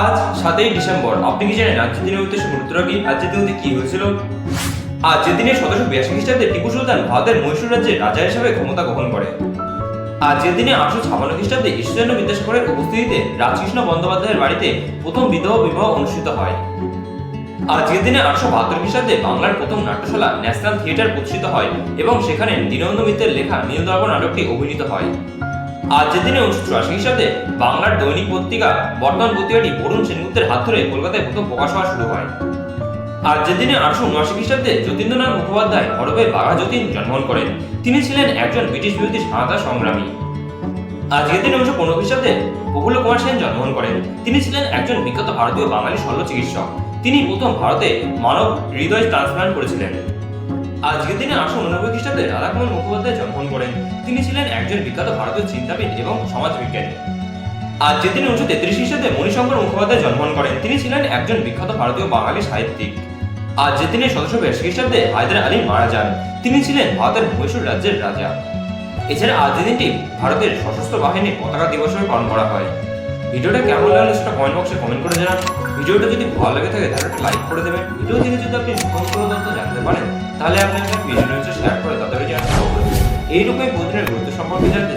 আজ সাতই ডিসেম্বর। আপনি কি জানেন আজকের দিনের উদ্দেশ্যে গুরুত্বটা কি? আজকের দিনে কি হয়েছিল? আজকের দিনে সতেরোশো বিরাশি খ্রিস্টাব্দে টিপু সুলতান ভারতের মহীশূর রাজ্যের রাজা হিসেবে ক্ষমতা গ্রহণ করে। আজকের দিনে আটশো ছাপান্ন খ্রিস্টাব্দে ঈশ্বরচন্দ্র বিদ্যাসাগরের উপস্থিতিতে রাজকৃষ্ণ বন্দ্যোপাধ্যায়ের বাড়িতে প্রথম বিধবা বিবাহ অনুষ্ঠিত হয়। আজকের দিনে আটশো বাহাত্তর খ্রিস্টাব্দে বাংলার প্রথম নাট্যশালা ন্যাশনাল থিয়েটার প্রতিষ্ঠিত হয় এবং সেখানে দীনবন্ধু মিত্রের লেখা নীলদর্প নাটকটি অভিনীত হয়। আজকের দিনে উনিশশো চুরাশি খ্রিস্টাব্দে বাংলার দৈনিক পত্রিকা বর্তমান পত্রিকাটি বরুণ সেনগুপ্তের হাত ধরে কলকাতায় প্রথম প্রকাশ হওয়া শুরু হয়। আজকের দিনে আটশো উনআশি খ্রিস্টাব্দে যতীন্দ্রনাথ মুখোপাধ্যায় হরবে বাঘা যতীন জন্মগ্রহণ করেন, তিনি ছিলেন একজন ব্রিটিশ বিরোধী স্বাধীনতা সংগ্রামী। আজকের দিনে উনিশশো পনেরো খ্রিস্টাব্দে প্রফুল্ল কুমার সেন জন্মগ্রহণ করেন, তিনি ছিলেন একজন বিখ্যাত ভারতীয় বাঙালি শল্য চিকিৎসক তিনি প্রথম ভারতে মানব হৃদয় ট্রান্সপ্লান্ট করেছিলেন। আজকের দিনে আটশো উননব্বই খ্রিস্টাব্দে রাধাকুমার মুখোপাধ্যায় জন্মগ্রহণ করেন। তিনি ছিলেন একজন বিখ্যাত ভারতীয় চিন্তাবিদ এবং সমাজবিজ্ঞানী। আজকের দিনে উনিশশো তেত্রিশ খ্রিস্টাব্দে মণিশঙ্কর মুখোপাধ্যায় জন্মগ্রহণ করেন। তিনি ছিলেন একজন বিখ্যাত ভারতীয় বাঙালি সাহিত্যিক। আজকের দিনে সতেরোশো বিরাশি খ্রিস্টাব্দে হায়দার আলী মারা যান। তিনি ছিলেন ভারতের মহীশূর রাজ্যের রাজা। এছাড়া আজকের দিনটি ভারতের সশস্ত্র বাহিনীর পতাকা দিবস পালন করা হয়। ভিডিওটা কেমন লাগল সেটা কমেন্ট বক্সে কমেন্ট করে জানান। ভিডিওটা যদি ভালো লাগে থাকে তাহলে লাইক করে দেবেন। ভিডিও থেকে যদি আপনি কোনো তথ্য জানতে পারেন তাহলে আপনি যদি ভিডিও শেয়ার করে তাদের জানাতে এইরকমই প্রতিদিনের গুরুত্ব সম্পর্কে জানতে